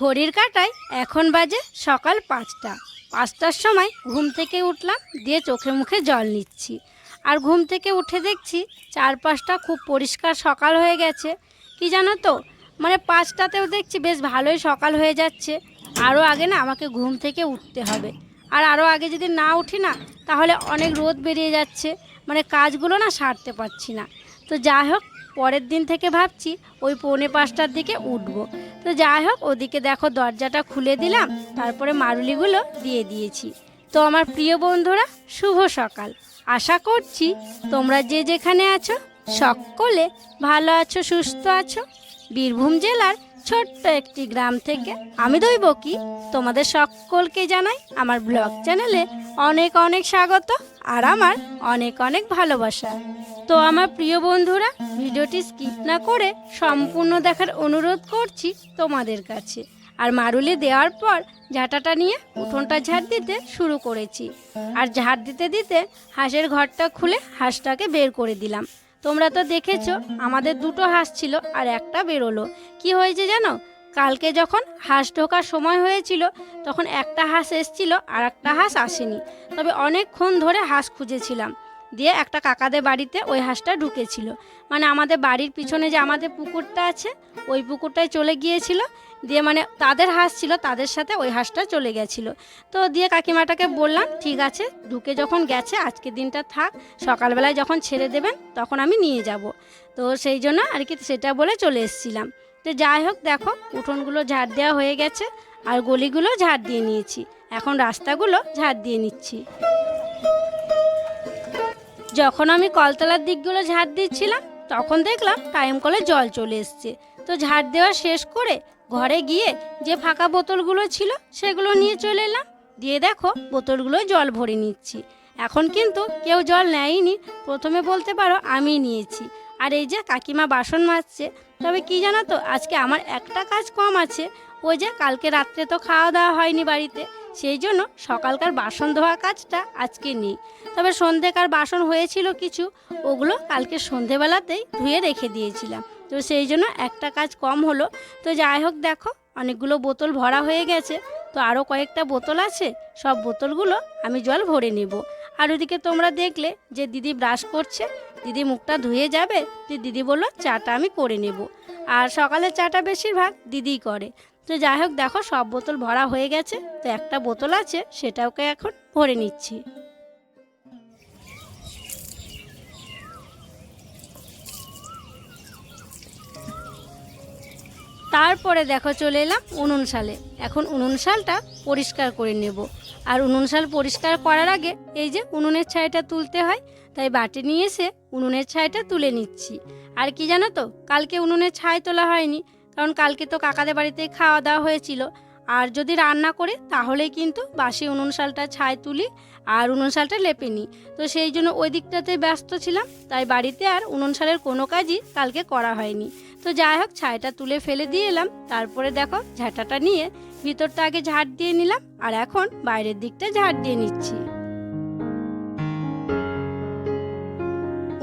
ঘড়ির কাঁটায় এখন বাজে সকাল পাঁচটা। পাঁচটার সময় ঘুম থেকে উঠলাম, দিয়ে চোখে মুখে জল নিচ্ছি। আর ঘুম থেকে উঠে দেখছি চারপাশটা খুব পরিষ্কার সকাল হয়ে গেছে। কি জানো তো? মানে পাঁচটাতেও দেখছি বেশ ভালোই সকাল হয়ে যাচ্ছে। আরও আগে না আমাকে ঘুম থেকে উঠতে হবে। আর আরও আগে যদি না উঠি না, তাহলে অনেক রোদ বেরিয়ে যাচ্ছে। মানে কাজগুলো না সারতে পারছি না। তো যাই হোক পরের দিন থেকে ভাবছি ওই পৌনে পাঁচটার দিকে উঠবো। তো যাই হোক, ওদিকে দেখো দরজাটা খুলে দিলাম, তারপরে মারুলিগুলো দিয়ে দিয়েছি। তো আমার প্রিয় বন্ধুরা, শুভ সকাল। আশা করছি তোমরা যে যেখানে আছো সকলে ভালো আছো, সুস্থ আছো। বীরভূম জেলার ছোট্ট একটি গ্রাম থেকে আমি দইব কি? তোমাদের সকলকে জানাই আমার ব্লগ চ্যানেলে অনেক অনেক স্বাগত। আর আমার অনেক অনেক ভালোবাসা। তো আমার প্রিয় বন্ধুরা, ভিডিওটি স্কিপ না করে সম্পূর্ণ দেখার অনুরোধ করছি তোমাদের কাছে। আর মারুলি দেওয়ার পর ঝাঁটাটা নিয়ে উঠোনটা ঝাড় দিতে শুরু করেছি। আর ঝাড় দিতে দিতে হাঁসের ঘরটা খুলে হাঁসটাকে বের করে দিলাম। তোমরা তো দেখেছ, আমাদের দুটো হাঁস ছিল আর একটা বেরোলো। কি হয়েছে জানো? কালকে যখন হাঁস ঢোকার সময় হয়েছিল, তখন একটা হাঁস এসছিল আর একটা হাঁস আসেনি। তবে অনেকক্ষণ ধরে হাঁস খুঁজেছিলাম। দিয়ে একটা কাকাদের বাড়িতে ওই হাঁসটা ঢুকেছিল। মানে আমাদের বাড়ির পিছনে যে আমাদের পুকুরটা আছে, ওই পুকুরটায় চলে গিয়েছিল। দিয়ে মানে তাদের হাঁস ছিল, তাদের সাথে ওই হাঁসটা চলে গেছিল। তো দিয়ে কাকিমাটাকে বললাম, ঠিক আছে, ঢুকে যখন গেছে আজকে দিনটা থাক। সকালবেলায় যখন ছেড়ে দেবেন, তখন আমি নিয়ে যাব। তো সেই জন্য আর কি সেটা বলে চলে এসেছিলাম। তো যাই হোক, দেখো, উঠোনগুলো ঝাড় দেওয়া হয়ে গেছে আর গলিগুলো ঝাড় দিয়ে নিয়েছি। এখন রাস্তাগুলো ঝাড় দিয়ে নিচ্ছি। যখন আমি কলতলার দিকগুলো ঝাড় দিচ্ছিলাম, তখন দেখলাম টাইম কলে জল চলে এসছে। তো ঝাড় দেওয়া শেষ করে ঘরে গিয়ে যে ফাঁকা বোতলগুলো ছিল, সেগুলো নিয়ে চলে এলাম। দিয়ে দেখো বোতলগুলো জল ভরে নিচ্ছি। এখন কিন্তু কেউ জল নেয়নি। প্রথমে বলতে পারো আমি নিয়েছি। আর এই যে কাকিমা বাসন মাজছে, তবে কি জানো তো, আজকে আমার একটা কাজ কম আছে। ওই যে কালকে রাত্রে তো খাওয়া দাওয়া হয়নি বাড়িতে, সেই জন্য সকালকার বাসন ধোয়া কাজটা আজকে নেই। তবে সন্ধেকার বাসন হয়েছিল কিছু, ওগুলো কালকে সন্ধেবেলাতেই ধুয়ে রেখে দিয়েছিলাম। তো সেই জন্য একটা কাজ কম হলো। তো যাই হোক দেখো, অনেকগুলো বোতল ভরা হয়ে গেছে। তো আরও কয়েকটা বোতল আছে, সব বোতলগুলো আমি জল ভরে নেব। আর ওদিকে তোমরা দেখলে যে দিদি ব্রাশ করছে দিদি মুখটা ধুয়ে যাবে তো দিদি বলল, চাটা আমি করে নেব। আর সকালে চাটা বেশিরভাগ দিদিই করে। তো যাই হোক, দেখো সব বোতল ভরা হয়ে গেছে, তো একটা বোতল আছে, সেটাকে এখন ভরে নিচ্ছি। তারপরে দেখো চলে এলাম উনুন সালে এখন উনুন শালটা পরিষ্কার করে নেব। আর উনুন শাল পরিষ্কার করার আগে এই যে উনুনের ছাইটা তুলতে হয় তাই বাটি নিয়ে এসে উনুনের ছাইটা তুলে নিচ্ছি। আর কি জানো তো, কালকে উনুনের ছাই তোলা হয়নি, কারণ কালকে তো কাকাদের বাড়িতে খাওয়া দাওয়া হয়েছিল। আর যদি রান্না করে তাহলে কিন্তু বাসি উনুন শালটা ছাই তুলি আর উনুন শালটা লেপে নিই। তো সেই জন্য ওই দিকটাতে ব্যস্ত ছিলাম, তাই বাড়িতে আর উনুন শালের কোনো কাজই কালকে করা হয়নি। তো যাই হোক ছাইটা তুলে ফেলে দিয়ে এলাম, তারপরে দেখো ঝাঁটাটা নিয়ে ভিতরটা আগে ঝাড় দিয়ে নিলাম, আর এখন বাইরের দিকটা ঝাড় দিয়ে নিচ্ছি।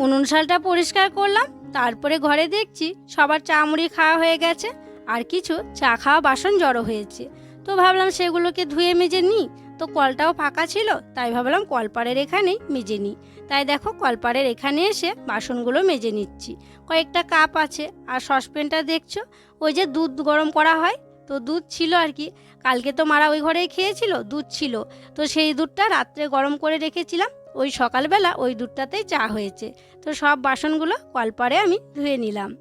উনুন শালটা পরিষ্কার করলাম, তারপরে ঘরে দেখছি সবার চা মুড়ি খাওয়া হয়ে গেছে আর কিছু চা খাওয়া বাসন জড়ো হয়েছে। তো ভাবলাম সেগুলোকে ধুয়ে মেজে নিই। তো কলটাও ফাঁকা ছিল, তাই ভাবলাম কলপাড়ের এখানেই মেজে নিই। তাই দেখো কলপাড়ের এখানে এসে বাসনগুলো মেজে নিচ্ছি। কয়েকটা কাপ আছে আর সসপ্যানটা দেখছ? ওই যে দুধ গরম করা হয়, তো দুধ ছিল আর কি। কালকে তো মারা ওই ঘরেই খেয়েছিল, দুধ ছিল। তো সেই দুধটা রাত্রে গরম করে রেখেছিলাম ওই সকালবেলা ওই দুধটাতেই চা হয়েছে। তো সব বাসনগুলো কলপারে আমি ধুয়ে নিলাম।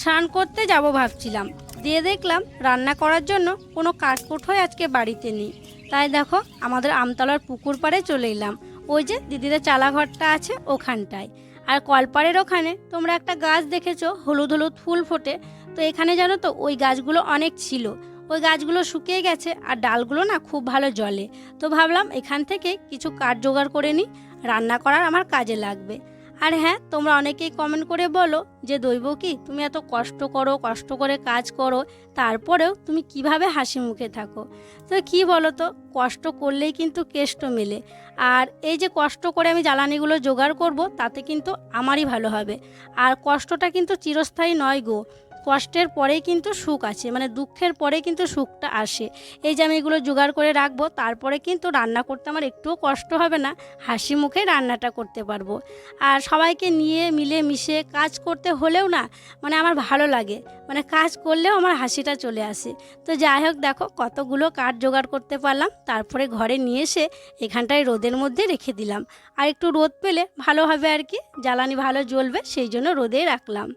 স্নান করতে যাব ভাবছিলাম। দিয়ে দেখলাম রান্না করার জন্য কোনো কাঠকুঠোই আজকে বাড়িতে নেই। তাই দেখো আমাদের আমতলার পুকুর পাড়ে চলে এলাম। ওই যে দিদিদের চালাঘরটা আছে ওখানটায়। আর কলপাড়ের ওখানে তোমরা একটা গাছ দেখেছ, হলুদ হলুদ ফুল ফোটে। তো এখানে জানো তো, ওই গাছগুলো অনেক ছিল। ওই গাছগুলো শুকিয়ে গেছে আর ডালগুলো না খুব ভালো জলে। তো ভাবলাম এখান থেকে কিছু কাঠ জোগাড় করে নিই, রান্না করার আমার কাজে লাগবে। আর হ্যাঁ তোমরা অনেকেই কমেন্ট করে বলো যে দৈব কি? তুমি এত কষ্ট করো, কষ্ট করে কাজ করো, তারপরেও তুমি কীভাবে হাসি মুখে থাকো? তো কি বলো তো কষ্ট করলেই কিন্তু কেষ্ট মেলে। আর এই যে কষ্ট করে আমি জ্বালানিগুলো জোগাড় করব, তাতে কিন্তু আমারই ভালো হবে। আর কষ্টটা কিন্তু চিরস্থায়ী নয় গো। কষ্টের পরেই কিন্তু সুখ আছে মানে দুঃখের পরে কিন্তু সুখটা আসে। এই যে আমি এগুলো জোগাড় করে রাখব, তারপরে কিন্তু রান্না করতে আমার একটুও কষ্ট হবে না, হাসি মুখে রান্নাটা করতে পারব। আর সবাইকে নিয়ে মিলে মিশে কাজ করতে হলেও না মানে আমার ভালো লাগে মানে কাজ করলেও আমার হাসিটা চলে আসে। তো যাই হোক, দেখো কতগুলো কাঠ জোগাড় করতে পারলাম, তারপরে ঘরে নিয়ে এসে এখানটায় রোদের মধ্যে রেখে দিলাম। আর একটু রোদ পেলে ভালো হবে আর কি, জ্বালানি ভালো জ্বলবে, সেই জন্য রোদে রাখলাম।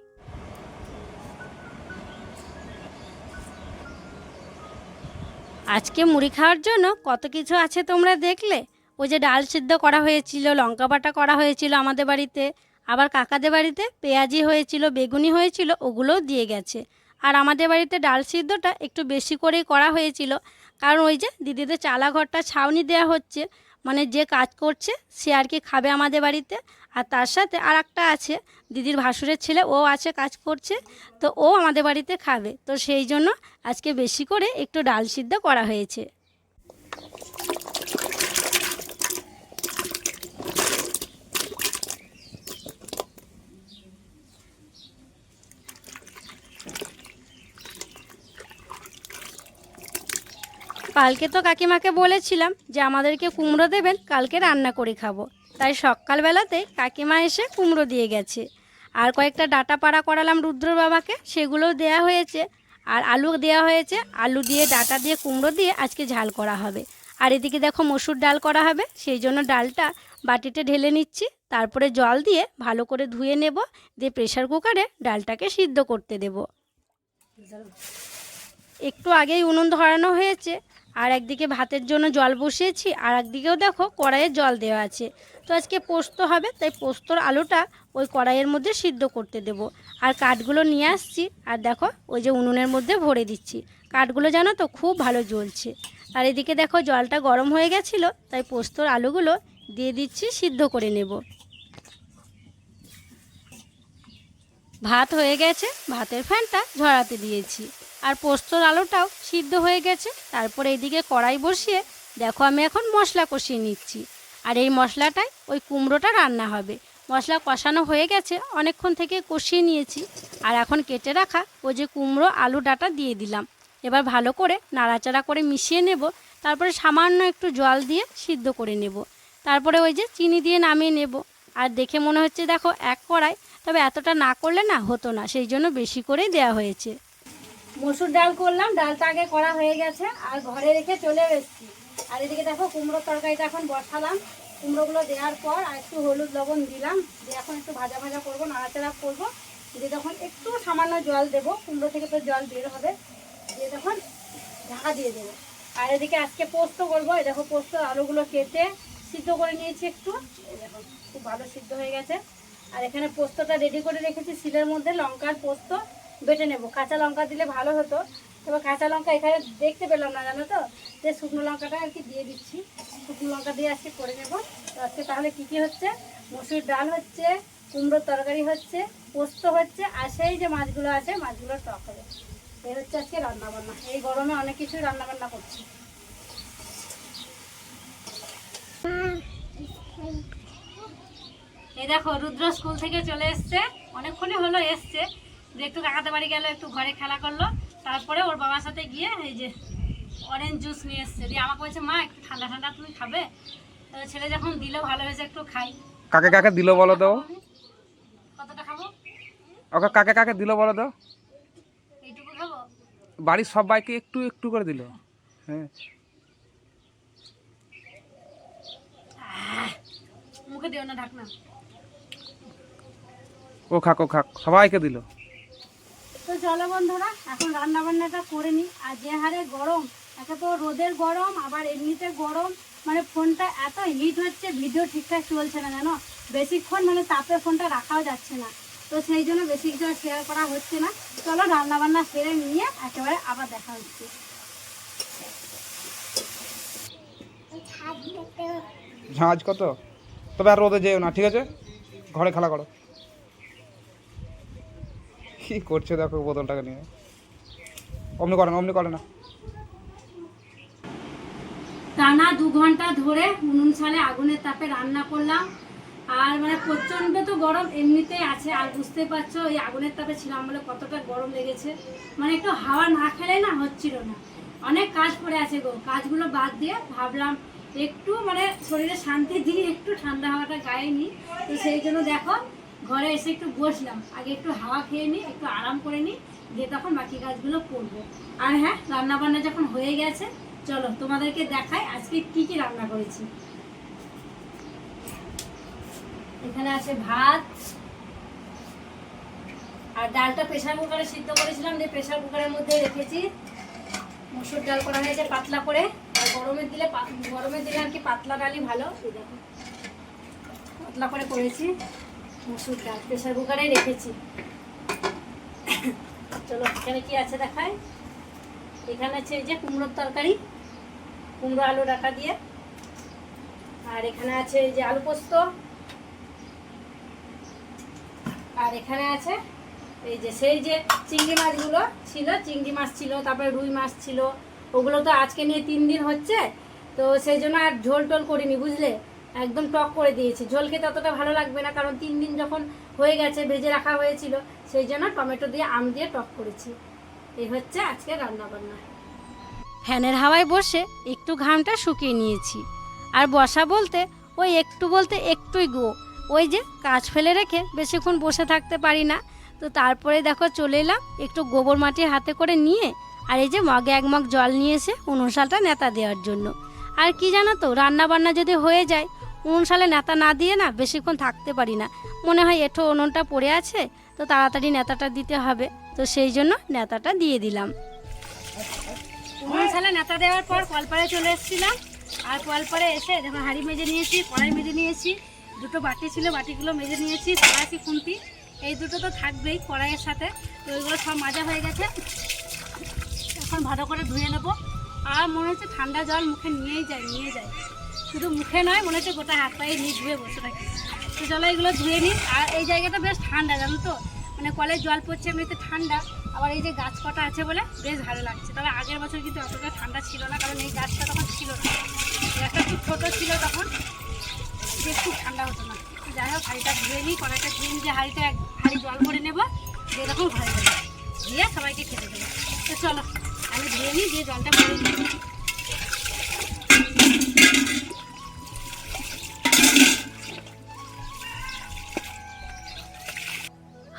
আজকে মুড়ি খাওয়ার জন্য কত কিছু আছে তোমরা দেখলে? ওই যে ডাল সিদ্ধ করা হয়েছিল, লঙ্কা বাটা করা হয়েছিল আমাদের বাড়িতে, আবার কাকাদের বাড়িতে পেঁয়াজি হয়েছিল, বেগুনি হয়েছিল, ওগুলোও দিয়ে গেছে। আর আমাদের বাড়িতে ডাল সিদ্ধটা একটু বেশি করেই করা হয়েছিল, কারণ ওই যে দিদিদের চালা ঘরটা ছাউনি দেওয়া হচ্ছে মানে যে কাজ করছে সে আর কি খাবে আমাদের বাড়িতে। আর তার সাথে আর একটা আছে, দিদির ভাসুরের ছেলে, ও আছে কাজ করছে, তো ও আমাদের বাড়িতে খাবে। তো সেই জন্য আজকে বেশি করে একটু ডাল সিদ্ধ করা হয়েছে। কালকে তো কাকিমাকে বলেছিলাম যে আমাদেরকে কুমড়ো দেবেন, কালকে রান্না করে খাব। তাই সকালবেলাতে কাকিমা এসে কুমড়ো দিয়ে গেছে। আর কয়েকটা ডাটা পাড়া করালাম রুদ্র বাবাকে সেগুলোও দেয়া হয়েছে। আর আলু দেওয়া হয়েছে, আলু দিয়ে, ডাটা দিয়ে, কুমড়ো দিয়ে আজকে ঝাল করা হবে। আর এদিকে দেখো মসুর ডাল করা হবে, সেই জন্য ডালটা বাটিতে ঢেলে নিচ্ছি। তারপরে জল দিয়ে ভালো করে ধুয়ে নেব, দিয়ে প্রেশার কুকারে ডালটাকে সিদ্ধ করতে দেব। একটু আগেই উনুন ধরানো হয়েছে আর একদিকে ভাতের জন্য জল বসিয়েছি, আর একদিকেও দেখো কড়াইয়ে জল দেওয়া আছে। তো আজকে পোস্ত হবে, তাই পোস্তর আলুটা ওই কড়াইয়ের মধ্যে সিদ্ধ করতে দেব। আর কাঠগুলো নিয়ে আসছি, আর দেখো ওই যে উনুনের মধ্যে ভরে দিচ্ছি। কাঠগুলো জানো তো খুব ভালো জ্বলছে। আর এদিকে দেখো জলটা গরম হয়ে গেছিল, তাই পোস্তর আলুগুলো দিয়ে দিচ্ছি, সিদ্ধ করে নেব। ভাত হয়ে গেছে, ভাতের ফ্যানটা ঝরাতে দিয়েছি। আর পোস্তর আলুটাও সিদ্ধ হয়ে গেছে। তারপরে এদিকে কড়াই বসিয়ে দেখো আমি এখন মশলা কষিয়ে নিচ্ছি। আর এই মশলাটাই ওই কুমড়োটা রান্না হবে। মশলা কষানো হয়ে গেছে, অনেকক্ষণ থেকে কষিয়ে নিয়েছি। আর এখন কেটে রাখা ওই যে কুমড়ো আলু ডাটা দিয়ে দিলাম। এবার ভালো করে নাড়াচাড়া করে মিশিয়ে নেব। তারপরে সামান্য একটু জল দিয়ে সিদ্ধ করে নেব। তারপরে ওই যে চিনি দিয়ে নামিয়ে নেব। আর দেখে মনে হচ্ছে দেখো এক কড়াই, তবে এতটা না করলে না হতো না, সেই জন্য বেশি করেই দেওয়া হয়েছে। মসুর ডাল করলাম, ডালটা আগে করা হয়ে গেছে, আর ঘরে রেখে চলে এসেছি। আর এদিকে দেখো কুমড়োর তরকারিটা এখন বসালাম। কুমড়োগুলো দেওয়ার পর আর একটু হলুদ লবণ দিলাম, দিয়ে এখন একটু ভাজা ভাজা করব, নাড়াচাড়া করব। দিয়ে তখন একটু সামান্য জল দেবো, কুমড়ো থেকে তো জল বের হবে। দিয়ে তখন ঢাকা দিয়ে দেবো। আর এদিকে আজকে পোস্ত করব, এই দেখো পোস্ত আলুগুলো কেটে সিদ্ধ করে নিয়েছি একটু। দেখো, খুব ভালো সিদ্ধ হয়ে গেছে। আর এখানে পোস্তটা রেডি করে রেখেছি, শিলের মধ্যে লঙ্কার পোস্ত। বেটে নেব। কাঁচা লঙ্কা দিলে ভালো হতো। তবে কাঁচা লঙ্কা এখানে দেখতে পেলাম না, জানো তো? যে শুকনো লঙ্কাটা আর কি দিয়ে দিচ্ছি। শুকনো লঙ্কা দিয়ে আজকে করে নেব। তো আজকে তাহলে কী কী হচ্ছে? মসুর ডাল হচ্ছে, কুমড়োর তরকারি হচ্ছে, পোস্ত হচ্ছে, আর সেই যে মাছগুলো আছে, মাছগুলোর টক হবে। এই হচ্ছে আজকে রান্নাবান্না। এই গরমে অনেক কিছুই রান্নাবান্না করছি। এই দেখো, রুদ্র স্কুল থেকে চলে এসছে। অনেকক্ষণই হলো এসছে। একটু কাকাতে বাড়ি গেল একটু ঘরে খেলা করল। তারপরে ওর বাবার সাথে গিয়ে এই যে অরেঞ্জ জুস নিয়ে এসছে। দিয়ে আমাকে বলছে মা একটু ঠান্ডা ঠান্ডা তুমি খাবে? তো ছেলে যখন দিল ভালো হয়েছে একটু খাই। কাকে কাকে দিল বলো তো? কতটা খাব? ওকে কাকে কাকে দিল বলো তো? এইটুকু খাব? বাড়ির সবাইকে একটু একটু করে দিল। হ্যাঁ। মুখে দিও না ঢাকনা। ও খাক ও খাক সবাইকে দিল। তো চলো বন্ধুরা এখন রান্না বান্নাটা করে নিই। আর যে হারে গরম একে তো রোদের গরম আবার এমনিতে গরম মানে ফোনটা এত হিট হচ্ছে ভিডিও ঠিকঠাক চলছে না জানো? বেশিক্ষণ মানে তাপে ফোনটা রাখাও যাচ্ছে না। তো সেই জন্য বেশি কিছু শেয়ার করা হচ্ছে না। চলো রান্না বান্না সেরে নিয়ে একেবারে আবার দেখা হচ্ছে। ঝাঁজ কত? তবে আর রোদে যেও না ঠিক আছে? ঘরে খেলা করো। কি করছে দেখো বোতলটাকে নিয়ে। অমনি করে না, অমনি করে না। টানা দু ঘণ্টা ধরে উনুন সালে আগুনের তাপে রান্না করলাম। আর মানে প্রচণ্ড তো গরম এমনিতেই আছে, আর বুঝতে পারছ এই আগুনের তাপে ছিলাম বলে কতটা গরম লেগেছে। মানে একটু হাওয়া না খেলে না হচ্ছিল না। অনেক কাজ পড়ে আছে গো, কাজগুলো বাদ দিয়ে ভাবলাম একটু মানে শরীরে শান্তি দিয়ে একটু ঠান্ডা হাওয়াটা গায়ে নিই। তো সেই জন্য দেখো ঘরে এসে একটু বসলাম। আগে একটু হাওয়া খেয়ে নিই একটু আরাম করে নিই দিয়ে তখন বাকি কাজগুলো করব। আর হ্যাঁ রান্না বান্না যখন হয়ে গেছে, চলো তোমাদেরকে দেখাই আজকে কি কি রান্না করেছি। এখানে আছে ভাত, আর ডালটা প্রেসার কুকারে সিদ্ধ করেছিলাম যে প্রেসার কুকারের মধ্যে রেখেছি মুসুর ডাল করা হয়েছে পাতলা করে। আর গরমের দিলে গরমের দিলে আর কি পাতলা ডালই ভালো। পাতলা করে করেছি। মুসুর ডাল প্রেসার কুকারে রেখেছি। চলো, এখানে কি আছে দেখায় এখানে আছে এই যে কুমড়োর তরকারি, কুমড়ো আলু ডাটা দিয়ে। আর এখানে আছে এই যে আলু পোস্ত। আর এখানে আছে এই যে সেই যে চিংড়ি মাছগুলো ছিল, চিংড়ি মাছ ছিল, তারপরে রুই মাছ ছিল, ওগুলো তো আজকে নিয়ে তিন দিন হচ্ছে, তো সেই জন্য আর ঝোল টোল করিনি, বুঝলে? একদম টক করে দিয়েছি। ঝোল খেতে অতটা ভালো লাগবে না, কারণ তিন দিন যখন হয়ে গেছে, ভেজে রাখা হয়েছিল, সেই জন্য টমেটো দিয়ে আম দিয়ে টক করেছি। এই হচ্ছে আজকে রান্না বান্না ফ্যানের হাওয়ায় বসে একটু ঘামটা শুকিয়ে নিয়েছি। আর বসা বলতে, ওই একটু বলতে একটুই গো। ওই যে কাজ ফেলে রেখে বেশিক্ষণ বসে থাকতে পারি না। তো তারপরে দেখো চলে এলাম, একটু গোবর মাটি হাতে করে নিয়ে, আর এই যে মগে এক মগ জল নিয়ে এসে উনুনশালটা নেতা দেওয়ার জন্য। আর কি জানো তো রান্না বান্না যদি হয়ে যায় উনুনশালে নেতা না দিয়ে না বেশিক্ষণ থাকতে পারি না। মনে হয় এঠো উনুনটা পড়ে আছে, তো তাড়াতাড়ি নেতাটা দিতে হবে। তো সেই জন্য নেতাটা দিয়ে দিলাম। উনুন উনুনশালে নেতা দেওয়ার পর কলপারে চলে এসেছিলাম। আর কলপারে এসে দেখো হাঁড়ি মেজে নিয়েছি, কড়াই মেজে নিয়েছি, দুটো বাটি ছিল, বাটিগুলো মেজে নিয়েছি কড়াইছি খুন্তি। এই দুটো তো থাকবেই কড়াইয়ের সাথে, তো ওইগুলো সব মাজা হয়ে গেছে। এখন ভালো করে ধুয়ে নেব। আর মনে হচ্ছে ঠান্ডা জল মুখে নিয়েই যায় নিয়ে যায় শুধু মুখে নয়, মনে হচ্ছে গোটা হাত পায়ে নিয়ে ধুয়ে বসে থাকি। তো চলো এগুলো ধুয়ে নিই। আর এই জায়গাটা বেশ ঠান্ডা, জানো তো? মানে কলের জল পড়ছে এমনিতে ঠান্ডা। আবার এই যে গাছ কটা আছে বলে বেশ ভালো লাগছে। তবে আগের বছর কিন্তু অতটা ঠান্ডা ছিল না, কারণ এই গাছটা তখন ছিল না। গাছটা খুব ছোটো ছিল তখন। যে খুব ঠান্ডা হতো না। যাই হোক, হাঁড়িটা ধুয়ে নিই, কড়াইটা ধুয়ে নিই যে হাঁড়িটা এক হাঁড়ি জল ভরে নেব দিয়ে এরকম ঘরে দেবো দিয়ে সবাইকে খেতে দেবো। তো চলো, আমি ধুয়ে নিই, দিয়ে জলটা ভরে নিই।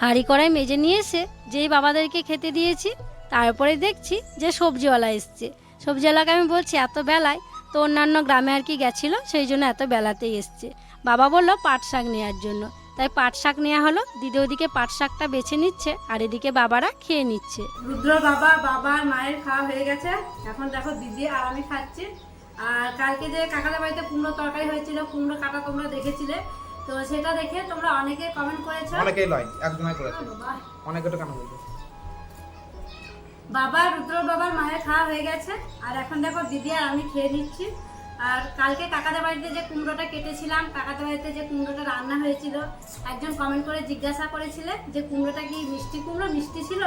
হাঁড়ি কড়াই মেজে নিয়ে এসে যেই বাবাদেরকে খেতে দিয়েছি তারপরে দেখছি যে সবজিওয়ালা এসছে। সবজিওয়ালাকে আমি বলছি, এত বেলায় তো অন্যান্য গ্রামে আর কি গেছিল? সেই জন্য এত বেলাতেই এসছে। বাবা বলল, পাট শাক নেওয়ার জন্য। তাই পাট শাক নেওয়া হলো। দিদি ওদিকে পাট শাকটা বেছে নিচ্ছে আর এদিকে বাবারা খেয়ে নিচ্ছে। রুদ্র বাবা বাবা, মায়ের খাওয়া হয়ে গেছে। এখন দেখো দিদি আর আমি খাচ্ছি। আর কালকে যে কাকাদের বাড়িতে কুমড়ো তরকারি হয়েছিল, কুমড়ো কাটা তোমরা দেখেছিলে? তো সেটা দেখে তোমরা অনেকে কমেন্ট করেছ। অনেকেই লয় একজনাই করেছে। অনেকে তো কেন বলবে? বাবা রুদ্র বাবার মায়ের খাওয়া হয়ে গেছে। আর এখন দেখো দিদি আর আমি খেয়ে নিচ্ছি। আর কালকে কাকাদের বাড়িতে যে কুমড়োটা কেটেছিলাম কাকাদের বাড়িতে যে কুমড়োটা রান্না হয়েছিল একজন কমেন্ট করে জিজ্ঞাসা করেছিলে যে কুমড়োটা কি মিষ্টি কুমড়ো? মিষ্টি ছিল?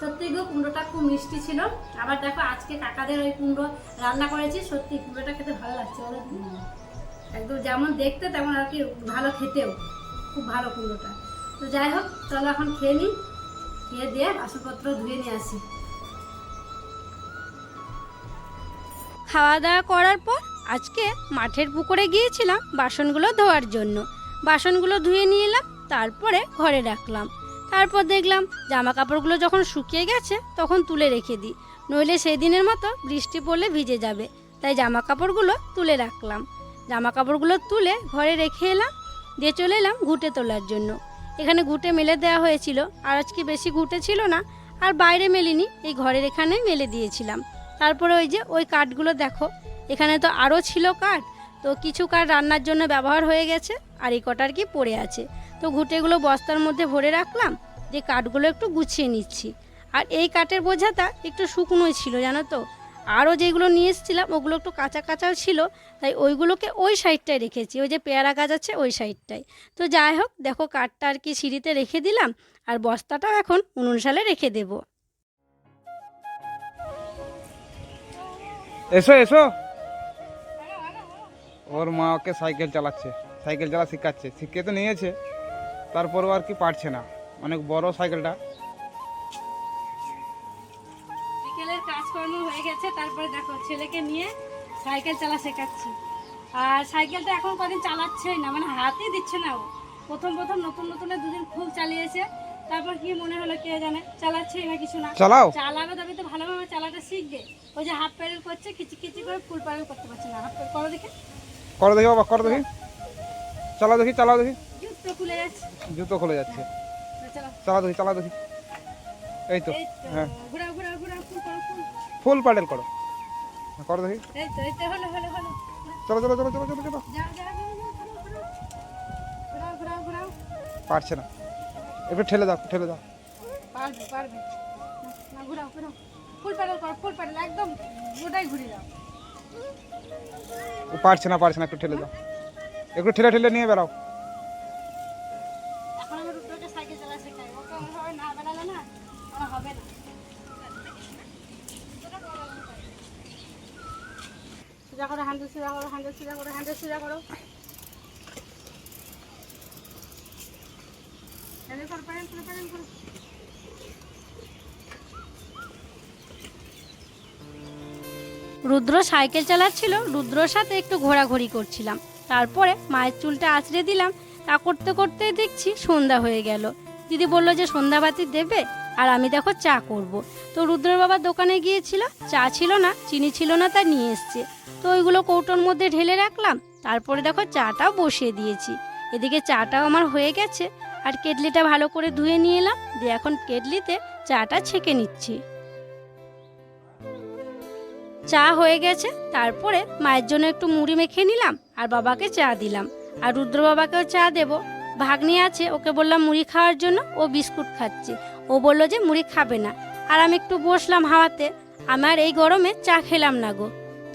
সত্যি গো কুমড়োটা খুব মিষ্টি ছিল। আবার দেখো আজকে কাকাদের ওই কুমড়ো রান্না করেছি সত্যি কুমড়োটা খেতে ভালো লাগছে? একদম যেমন দেখতে তেমন আর কি ভালো খেতেও, খুব ভালো কুমড়োটা। তো যাই হোক, চলো এখন খেয়ে নিই, খেয়ে দিয়ে বাসনপত্র ধুয়ে নিয়ে আসি। খাওয়া দাওয়া করার পর আজকে মাঠের পুকুরে গিয়েছিলাম বাসনগুলো ধোয়ার জন্য। বাসনগুলো ধুয়ে নিয়ে এলাম, তারপরে ঘরে রাখলাম। তারপর দেখলাম জামা কাপড়গুলো যখন শুকিয়ে গেছে, তখন তুলে রেখে দিই। নইলে সেই দিনের মতো বৃষ্টি পড়লে ভিজে যাবে, তাই জামা কাপড়গুলো তুলে রাখলাম। জামা কাপড়গুলো তুলে ঘরে রেখে এলাম, দিয়ে চলে এলাম ঘুটে তোলার জন্য। এখানে ঘুটে মেলে দেওয়া হয়েছিল। আর আজকে বেশি ঘুটে ছিল না, আর বাইরে মেলিনি, এই ঘরের এখানে মেলে দিয়েছিলাম। তারপরে ওই যে ওই কাঠগুলো দেখো, এখানে তো আরও ছিল কাঠ, তো কিছু কাঠ রান্নার জন্য ব্যবহার হয়ে গেছে, আর এই কটার কি পড়ে আছে। তো ঘুটেগুলো বস্তার মধ্যে ভরে রাখলাম যে কাঠগুলো একটু গুছিয়ে নিচ্ছি। আর এই কাঠের বোঝাটা একটু শুকনোই ছিল, জানো তো? আরও যেগুলো নিয়ে এসেছিলাম, ওগুলো একটু কাঁচা কাঁচাও ছিল, তাই ওইগুলোকে ওই সাইডটায় রেখেছি। ওই যে পেয়ারা গাছ আছে ওই সাইডটায়। তো যাই হোক, দেখো কাঠটা আর কি সিঁড়িতে রেখে দিলাম, আর বস্তাটাও এখন উনুন সালে রেখে দেবো। এসো এসো। ওর মা ওকে সাইকেল চালাচ্ছে, সাইকেল চালা শিখাচ্ছে, শিখিয়ে তো নিয়েছে, তারপরেও আর কি পারছে না। অনেক বড় সাইকেলটা। দেখো ছেলেকে নিয়ে সাইকেল চালা শেখাচ্ছি। আর সাইকেলটা এখন কদিন চালাচ্ছেই না মানে হাতই দিচ্ছে না ও। প্রথম প্রথম নতুন নতুন দুদিন খুব চালিয়েছে। তারপর কি মনে হলো কে জানে চালাচ্ছেই না কিছু না। চালাও। চালাবে তবে তো ভালোভাবে চালাটা শিখবে। ওই যে হাফ প্যাডেল করছে কিচি কিচি করে ফুল প্যাডেল করতে পারছে না। হাফ প্যাডেল করো দেখে। করো দেখি বাবা করো দেখি। চালাও দেখি চালাও দেখি। জুতো খুলে যাচ্ছে। জুতো খুলে যাচ্ছে। চলো চালাও। দেখি চালাও দেখি। এই তো হ্যাঁ। ঘুরাও ঘুরাও ঘুরাও ফুল করো ফুল। প্যাডেল করো। হ্যাঁ, করো দেখি। চলো চলো চলো চলো চলো চলো। পারছে না। একটু ঠেলে দাও ঠেলে দাও। পারবে পারবে। না ঘুরাও ঘুরাও। ফুল প্যাডেল করো ফুল প্যাডেল একদম গোটাই ঘুরে দাও ও পারছে না পারছে না একটু ঠেলে দাও। একটু ঠেলে ঠেলে নিয়ে বেরাও করো হ্যান্ডেল করো হ্যান্ডেল করো হ্যান্ডেল করো। রুদ্র সাইকেল চালাচ্ছিল, রুদ্রর সাথে একটু ঘোরাঘুরি করছিলাম। তারপরে মায়ের চুলটা আঁচড়ে দিলাম। তা করতে করতে দেখছি সন্ধ্যা হয়ে গেল। দিদি বলল যে সন্ধ্যাবাতি দেবে, আর আমি দেখো চা করব। তো রুদ্রর বাবার দোকানে গিয়েছিল, চা ছিল না, চিনি ছিল না, তা নিয়ে এসছে। তো ওইগুলো কৌটোর মধ্যে ঢেলে রাখলাম। তারপরে দেখো চাটাও বসিয়ে দিয়েছি। এদিকে চাটাও আমার হয়ে গেছে। আর কেটলিটা ভালো করে ধুয়ে নিয়ে এলাম। দিয়ে এখন কেটলিতে চাটা ছেঁকে নিচ্ছি। চা হয়ে গেছে। তারপরে মায়ের জন্য একটু মুড়ি মেখে নিলাম আর বাবাকে চা দিলাম। আর রুদ্র বাবাকেও চা দেব। ভাগ্নি আছে, ওকে বললাম মুড়ি খাওয়ার জন্য ও বিস্কুট খাচ্ছে। ও বলল যে মুড়ি খাবে না। আর আমি একটু বসলাম হাওয়াতে। আমার এই গরমে চা খেলাম না গো।